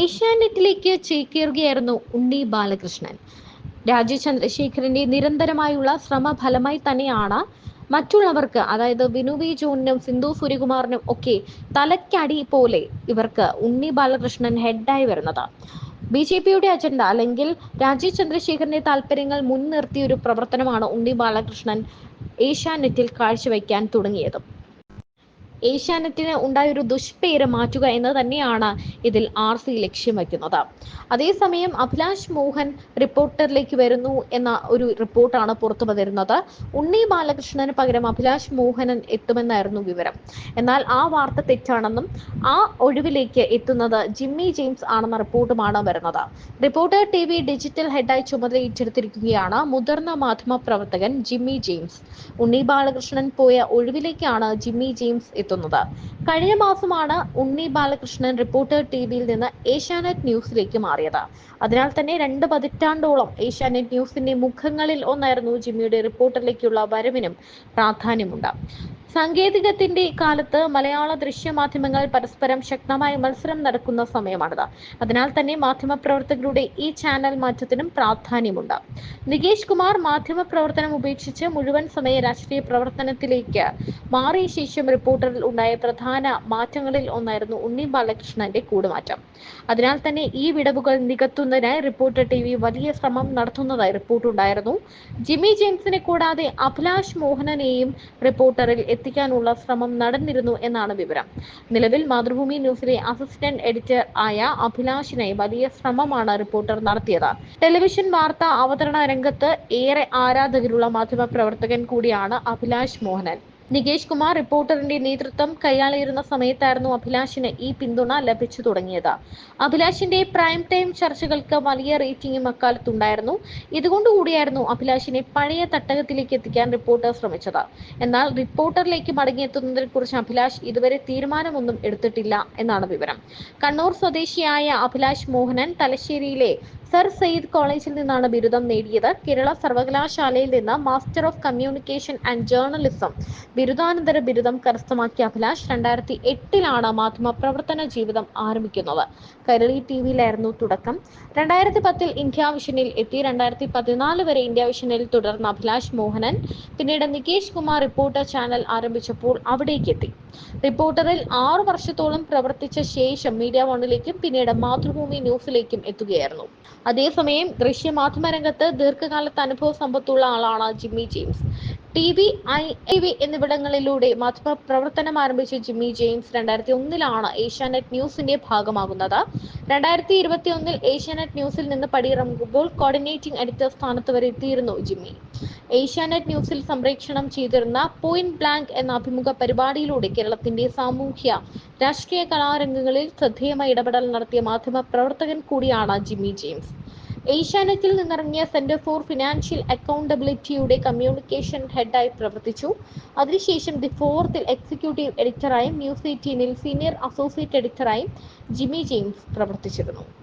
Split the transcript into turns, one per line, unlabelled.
ഏഷ്യാനെറ്റിലേക്ക് ചേക്കേറുകയായിരുന്നു ഉണ്ണി ബാലകൃഷ്ണൻ. രാജീവ് ചന്ദ്രശേഖരന്റെ നിരന്തരമായുള്ള ശ്രമഫലമായി തന്നെയാണ് മറ്റുള്ളവർക്ക് അതായത് വിനു വി ജോണിനും സിന്ധു സൂര്യകുമാറിനും ഒക്കെ തലക്കടി പോലെ ഇവർക്ക് ഉണ്ണി ബാലകൃഷ്ണൻ ഹെഡായി വരുന്നത്. ബി ജെ പിയുടെ അജണ്ട അല്ലെങ്കിൽ രാജീവ് ചന്ദ്രശേഖരന്റെ താല്പര്യങ്ങൾ മുൻനിർത്തിയ ഒരു പ്രവർത്തനമാണ് ഉണ്ണി ബാലകൃഷ്ണൻ ഏഷ്യാനെറ്റിൽ കാഴ്ചവെക്കാൻ തുടങ്ങിയത്. ഏഷ്യാനെറ്റിന് ഉണ്ടായ ഒരു ദുഷ്പേര് മാറ്റുക എന്ന് തന്നെയാണ് ഇതിൽ ആർ സി ലക്ഷ്യം വയ്ക്കുന്നത് അതേസമയം അഭിലാഷ് മോഹൻ റിപ്പോർട്ടറിലേക്ക് വരുന്നു എന്ന ഒരു റിപ്പോർട്ടാണ് പുറത്തു വന്നിരുന്നത്. ഉണ്ണി ബാലകൃഷ്ണന് പകരം അഭിലാഷ് മോഹനൻ എത്തുമെന്നായിരുന്നു വിവരം. എന്നാൽ ആ വാർത്ത തെറ്റാണെന്നും ആ ഒഴിവിലേക്ക് എത്തുന്നത് ജിമ്മി ജെയിംസ് ആണെന്ന റിപ്പോർട്ടുമാണ് വരുന്നത്. റിപ്പോർട്ടർ ടി വി ഡിജിറ്റൽ ഹെഡായി ചുമതല ഏറ്റെടുത്തിരിക്കുകയാണ് മുതിർന്ന മാധ്യമ പ്രവർത്തകൻ ജിമ്മി ജെയിംസ്. ഉണ്ണി ബാലകൃഷ്ണൻ പോയ ഒഴിവിലേക്കാണ് ജിമ്മി ജെയിംസ് എത്തുന്നത്. കഴിഞ്ഞ മാസമാണ് ഉണ്ണി ബാലകൃഷ്ണൻ റിപ്പോർട്ടർ ടി വിയിൽ നിന്ന് ഏഷ്യാനെറ്റ് ന്യൂസിലേക്ക് മാറിയത്. അതിനാൽ തന്നെ രണ്ട് പതിറ്റാണ്ടോളം ഏഷ്യാനെറ്റ് ന്യൂസിന്റെ മുഖങ്ങളിൽ ഒന്നായിരുന്നു ജിമ്മിയുടെ റിപ്പോർട്ടറിലേക്കുള്ള വരവിനും പ്രാധാന്യമുണ്ട്. സാങ്കേതികത്തിന്റെ കാലത്ത് മലയാള ദൃശ്യമാധ്യമങ്ങൾ പരസ്പരം ശക്തമായ മത്സരം നടക്കുന്ന സമയമാണിത്. അതിനാൽ തന്നെ മാധ്യമപ്രവർത്തകരുടെ ഈ ചാനൽ മാറ്റത്തിനും പ്രാധാന്യമുണ്ട്. നികേഷ് കുമാർ മാധ്യമ പ്രവർത്തനം ഉപേക്ഷിച്ച് മുഴുവൻ സമയ രാഷ്ട്രീയ പ്രവർത്തനത്തിലേക്ക് മാറിയ ശേഷം റിപ്പോർട്ടറിൽ ഉണ്ടായ പ്രധാന മാറ്റങ്ങളിൽ ഒന്നായിരുന്നു ഉണ്ണി ബാലകൃഷ്ണന്റെ കൂടുമാറ്റം. അതിനാൽ തന്നെ ഈ വിടവുകൾ നികത്തുന്നതിനായി റിപ്പോർട്ടർ ടി വലിയ ശ്രമം നടത്തുന്നതായി റിപ്പോർട്ടുണ്ടായിരുന്നു. ജിമ്മി ജെയിംസിനെ കൂടാതെ അഭിലാഷ് മോഹനനെയും റിപ്പോർട്ടറിൽ എത്തിക്കാനുള്ള ശ്രമം നടന്നിരുന്നു എന്നാണ് വിവരം. നിലവിൽ മാതൃഭൂമി ന്യൂസിലെ അസിസ്റ്റന്റ് എഡിറ്റർ ആയ അഭിലാഷിനെ വലിയ ശ്രമമാണ് റിപ്പോർട്ടർ നടത്തിയത്. ടെലിവിഷൻ വാർത്താ അവതരണ രംഗത്ത് ഏറെ ആരാധകരുള്ള മാധ്യമ പ്രവർത്തകൻ കൂടിയാണ് അഭിലാഷ് മോഹനൻ. നികേഷ് കുമാർ റിപ്പോർട്ടറിന്റെ നേതൃത്വം കൈയാളിയിരുന്ന സമയത്തായിരുന്നു അഭിലാഷിന് ഈ പിന്തുണ ലഭിച്ചു തുടങ്ങിയത്. അഭിലാഷിന്റെ പ്രൈം ടൈം ചർച്ചകൾക്ക് വലിയ റേറ്റിംഗും അക്കാലത്തുണ്ടായിരുന്നു. ഇതുകൊണ്ടുകൂടിയായിരുന്നു അഭിലാഷിനെ പഴയ തട്ടകത്തിലേക്ക് എത്തിക്കാൻ റിപ്പോർട്ടർ ശ്രമിച്ചത്. എന്നാൽ റിപ്പോർട്ടറിലേക്ക് മടങ്ങിയെത്തുന്നതിനെ കുറിച്ച് അഭിലാഷ് ഇതുവരെ തീരുമാനമൊന്നും എടുത്തിട്ടില്ല എന്നാണ് വിവരം. കണ്ണൂർ സ്വദേശിയായ അഭിലാഷ് മോഹനൻ തലശ്ശേരിയിലെ സർ സെയ്ദ് കോളേജിൽ നിന്നാണ് ബിരുദം നേടിയത്. കേരള സർവകലാശാലയിൽ നിന്ന് master of communication and journalism ബിരുദാനന്തര ബിരുദം കരസ്ഥമാക്കിയ അഭിലാഷ് രണ്ടായിരത്തി എട്ടിലാണ് മാധ്യമ പ്രവർത്തന ജീവിതം ആരംഭിക്കുന്നത്. കരളി ടി വിയിലായിരുന്നു തുടക്കം. രണ്ടായിരത്തി പത്തിൽ ഇന്ത്യ വിഷനിൽ എത്തി. രണ്ടായിരത്തി പതിനാല് വരെ ഇന്ത്യ വിഷനിൽ തുടർന്ന അഭിലാഷ് മോഹനൻ പിന്നീട് നികേഷ് കുമാർ റിപ്പോർട്ടർ ചാനൽ ആരംഭിച്ചപ്പോൾ അവിടേക്ക് എത്തി. റിപ്പോർട്ടറിൽ ആറു വർഷത്തോളം പ്രവർത്തിച്ച ശേഷം മീഡിയ വണ്ണിലേക്കും പിന്നീട് മാതൃഭൂമി ന്യൂസിലേക്കും എത്തുകയായിരുന്നു. അതേസമയം ദൃശ്യമാധ്യമ രംഗത്ത് ദീർഘകാലത്തെ അനുഭവ സമ്പത്തുള്ള ആളാണ് Jimmy James. T V I V എന്നിവിടങ്ങളിലൂടെ മാധ്യമ പ്രവർത്തനം ആരംഭിച്ച ജിമ്മി ജെയിംസ് രണ്ടായിരത്തി ഒന്നിലാണ് ഏഷ്യാനെറ്റ് ന്യൂസിന്റെ ഭാഗമാകുന്നത്. രണ്ടായിരത്തി ഇരുപത്തി ഒന്നിൽ ഏഷ്യാനെറ്റ് ന്യൂസിൽ നിന്ന് പടിയിറങ്ങുമ്പോൾ കോർഡിനേറ്റിംഗ് എഡിറ്റർ സ്ഥാനത്ത് വരെ എത്തിയിരുന്നു ജിമ്മി. ഏഷ്യാനെറ്റ് ന്യൂസിൽ സംപ്രേക്ഷണം ചെയ്തിരുന്ന പോയിന്റ് ബ്ലാങ്ക് എന്ന അഭിമുഖ പരിപാടിയിലൂടെ കേരളത്തിന്റെ സാമൂഹ്യ രാഷ്ട്രീയ കലാരംഗങ്ങളിൽ ശ്രദ്ധേയമായ ഇടപെടൽ നടത്തിയ മാധ്യമ പ്രവർത്തകൻ കൂടിയാണ് ജിമ്മി ജെയിംസ്. ഏഷ്യാനെറ്റിൽ നിന്നിറങ്ങിയ സെന്റർ ഫോർ ഫിനാൻഷ്യൽ അക്കൗണ്ടബിലിറ്റിയുടെ കമ്മ്യൂണിക്കേഷൻ ഹെഡായി പ്രവർത്തിച്ചു. അതിനുശേഷം ദി ഫോർത്തിൽ എക്സിക്യൂട്ടീവ് എഡിറ്ററായും ന്യൂസ് എയ്റ്റീനിൽ സീനിയർ അസോസിയേറ്റ് എഡിറ്ററായും ജിമ്മി ജെയിംസ് പ്രവർത്തിച്ചിരുന്നു.